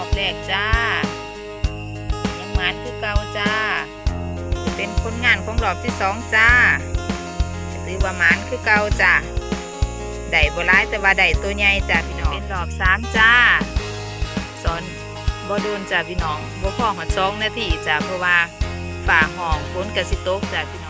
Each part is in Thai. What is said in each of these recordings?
อบแรกจ้า ยังหมานคือเก่าจ้าเป็นผลงานของรอบที่สองจ้าก็ถือว่าหมานคือเก่าจ้าได้บร้ายแต่ว่าได้ตัวใหญ่จ้าพี่น้อง เป็นรอบสามจ้า สอนบ่โดนจ้าพี่น้องบ่พอหอดสองนาทีจ้าเพราะว่าฝ่าห้องฝนกระสิโตกจ้าพี่น้อง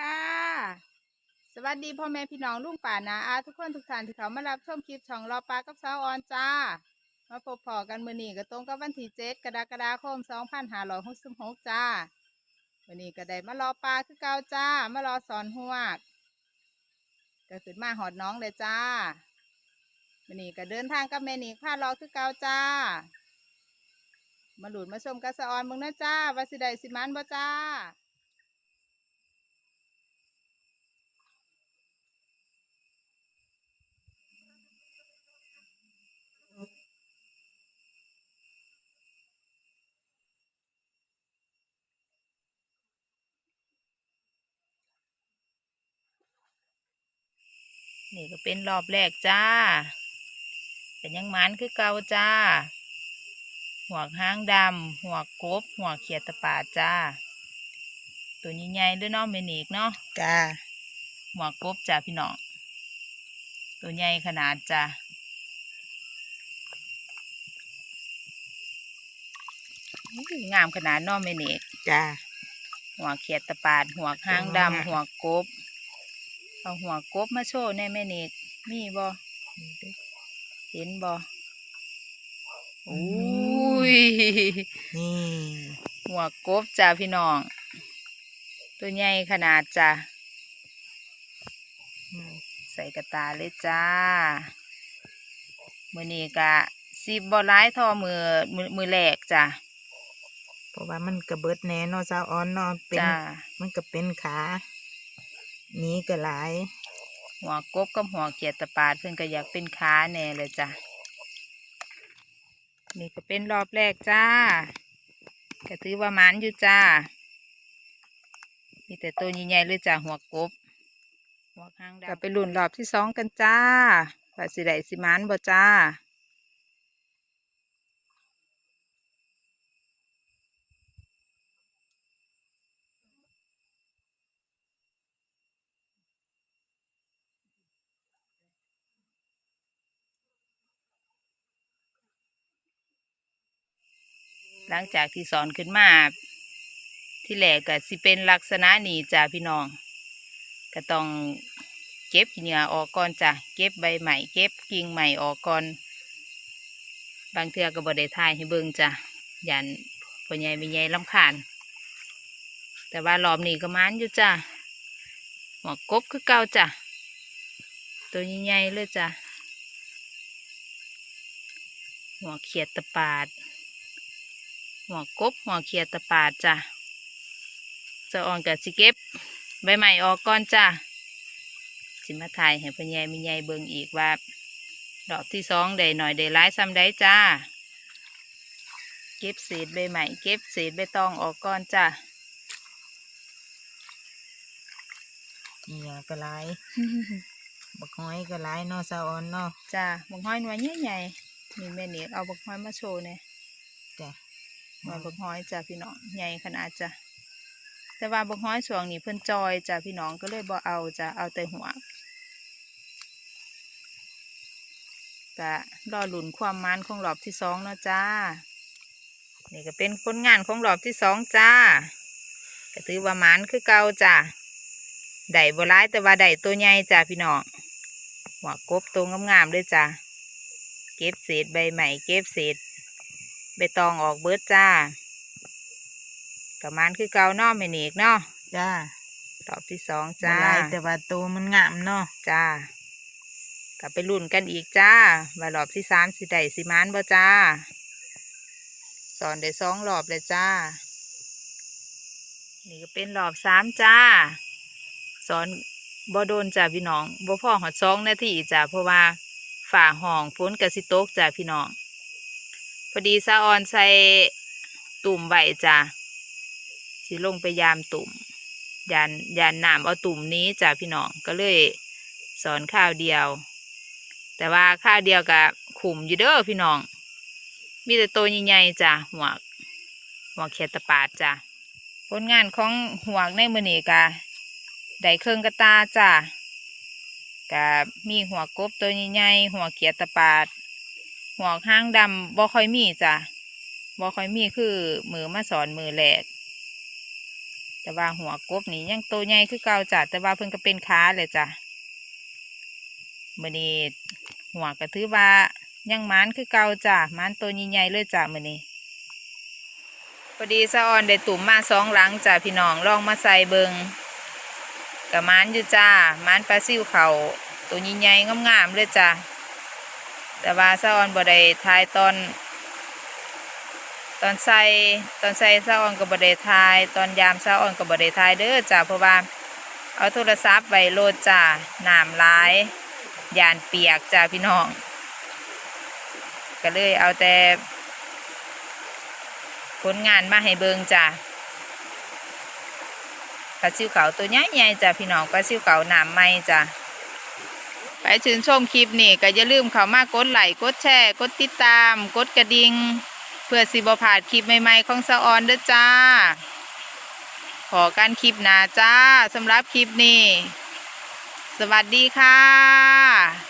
ค่ะ สวัสดีพ่อแม่พี่น้องลุงป่านาอาทุกคนทุกท่านที่เขามารับชมคลิปช่องรอปลากับสาวออนจ้า มาพบพอกันมือนี้ก็ตรงกับวันที่เจ็ดกรกฎาคมสองพันห้าร้อยหกสิบหกจ้ามือนี้ก็ได้มารอปลาคือเก่าจ้ามารอสอนหวกก็ขึ้นมาหอดน้องเลยจ้ามือนี้ก็เดินทางกับแม่นีพารอคือเก่าจ้า มาหลุดมาชมกับสออนมึงนะจ้าว่าสิไดสิมันบ่จ้า นี่ก็เป็นรอบแรกจ้าเป็นยังหมันคือเก่าจ้า หัวกหางดำหัวกกบหัวกเขียดตะปาดจ้า ตัวใหญ่ๆด้วยเนาะเมนิกเนาะจ้า หัวกกบจ้าพี่น้อง ตัวใหญ่ขนาดจ้าอุ้ยงามขนาดเนาะเมนิกจ้า หัวเขียดตะปาด หัวหางดำหัวกบ เอาหัวกบมาโชว์ในแม่นิกมีบ่เห็นบ่อุ้ยนี่หัวกบจ้าพี่น้อง ตัวใหญ่ขนาดจ้าใส่กระตาเลยจ้ามือนี้กะสิบบ่ร้ายทอมือมือมือแรกจ้าเพราะว่ามันกระเบิดแหน่เนาะสาวอ่อนเนาะเป็นจ้ามันก็เป็นขาห นี้ก็หลาย หัวกบกับหัวเกียดตะปาดเพิ่นก็อยากเป็นขาแน่เลยจ้านี่ก็เป็นรอบแรกจ้าก็ถือว่าหมันอยู่จ้า มีแต่ตัวใหญ่ๆเลยจ้าหัวกบ หัวข้างดำก็ไปลุ่นรอบที่สองกันจ้าว่าสิได้สิหมันบ่จ้า หลังจากที่สอนขึ้นมา ที่แรกก็สิเป็นลักษณะนี้จ้าพี่น้อง ก็ต้องเก็บเหงื่อออกก่อนจ้ะเก็บใบใหม่เก็บกิ่งใหม่ออกก่อน บางเทือก็บ่ได้ทายให้เบิ่งจ้ะยันพ่อใหญ่ไม่ใหญ่ลำคาญ แต่ว่ารอบนี้ก็มันอยู่จ้ะหัวกบคือเก่าจ้ะตัวใหญ่ๆเลยจ้ะหัวเขียดตะปาด หัวกบหัวเขียดตะปาดจ้ะจะอ่อนกับสิเก็บใบใหม่ออกก่อนจ้ะสิมาถ่ายให้พ่อใหญ่มีใหญ่เบิ่งอีกว่า ดอกที่สองได้หน่อยได้ร้ายซ้ำได้จ้า เก็บเศษใบใหม่เก็บเศษใบตองออกก่อนจ้ะนี่ก็หลายบักห้อยก็หลายเนาะสาวอ่อนเนาะจ้าบักห้อยหน่วยใหญ่ๆนี่แม่เนียเอาบักห้อยมาโชว์เนี่ยจ้ะ หน่วยบักห้อยจ้ะพี่น้องใหญ่ขนาดจ้ะแต่ว่าบกห้อยช่วงนี้เพิ่นจอยจ้ะพี่น้องก็เลยบ่เอาจ้ะเอาแต่หัวก็รอหลุนความมันของรอบที่สองเนาะจ้า นี่ก็เป็นผลงานของรอบที่สองจ้าก็ถือว่ามันคือเก่าจ้าได้บ่ร้ายแต่ว่าได้ตัวใหญ่จ้าพี่น้องหัวกบตัวงามๆเลยจ้าเก็บเศษใบใหม่เก็บเศษ ใบตองออกเบิดจ้ากับมันคือเก่าเนาะแม่เนกเนาะจ้ารอบที่สองจ้าจ้าแต่ว่าตัวมันงามเนาะจ้ากลับไปรุ่นกันอีกจ้าว่ารอบที่สามสิได้สิมานบ่จ้า สอนได้สองรอบเลยจ้า นี่ก็เป็นรอบสามจ้า สอนบ่โดนจ้าพี่น้องบ่พอหอดสองนาทีจ้าเพราะว่าฝ่าห้องฝนกระสิตกจ้าพี่น้องพ อดีซาออนใส่ตุ่มใบจ้าสิลงไปยามตุ่มยานยานน้ำเอาตุ่มนี้จ้ะพี่น้องก็เลยสอนข้าวเดียว แต่ว่าข้าวเดียวกับขุมอยู่เด้อพี่น้อง มีแต่ตัวใหญ่ๆจ้ะหัวหัวเขียดตะปาดจ้ะผลงานของหัวในมือนีกะได้เครื่องกระตาจ้ะกะมีหัวกบตัวใหญ่ๆหัวเขียดตะปาด หัวกห้างดำบ่ค่อยมีจ้ะบ่ค่อยมีคือมือมาสอนมือแหลกแต่ว่าหัวกบนี่ยังโตใหญ่คือเก่าจ้ะแต่ว่าเพิ่นก็เป็นขาเลยจ้ะมือนี้หัวก็ถือว่ายังมานคือเก่าจ้ะมานตัวใหญ่ๆเลยจ้ะมือนี้พอดีสะออนได้ตุ่มมาสองหลังจ้ะพี่น้องลองมาใส่เบิงกับมานอยู่จ้ามานปลาซิวเขาตัวใหญ่ๆงามๆเลยจ้ะ แต่ว่าสะออนบ่ได้ทายตอน ตอนใส่ตอนใส่ซาออนกับบไดทาย ตอนยามซาออนกับบไดทายเด้อจ้าเพราะว่า เอาโทรศัพท์ไว้โหลดจ้าหน้ำร้ายยานเปียกจ้าพี่น้อง ก็เลยเอาแต่ผลงานมาให้เบิงจ้าปลาซิวเขาตัวใหญ่ๆจ้าพี่น้องปลาซิวเขาหน้ำไหมจ้า ไปชื่นชมคลิปนี่ก็อย่าลืมเข้ามากดไลค์กดแชร์ กดติดตาม กดกระดิ่งเพื่อสิบผ่านคลิปใหม่ๆของสะออนเด้อจ้า ขอการคลิปหนาจ้าสำหรับคลิปนี้ สวัสดีค่ะ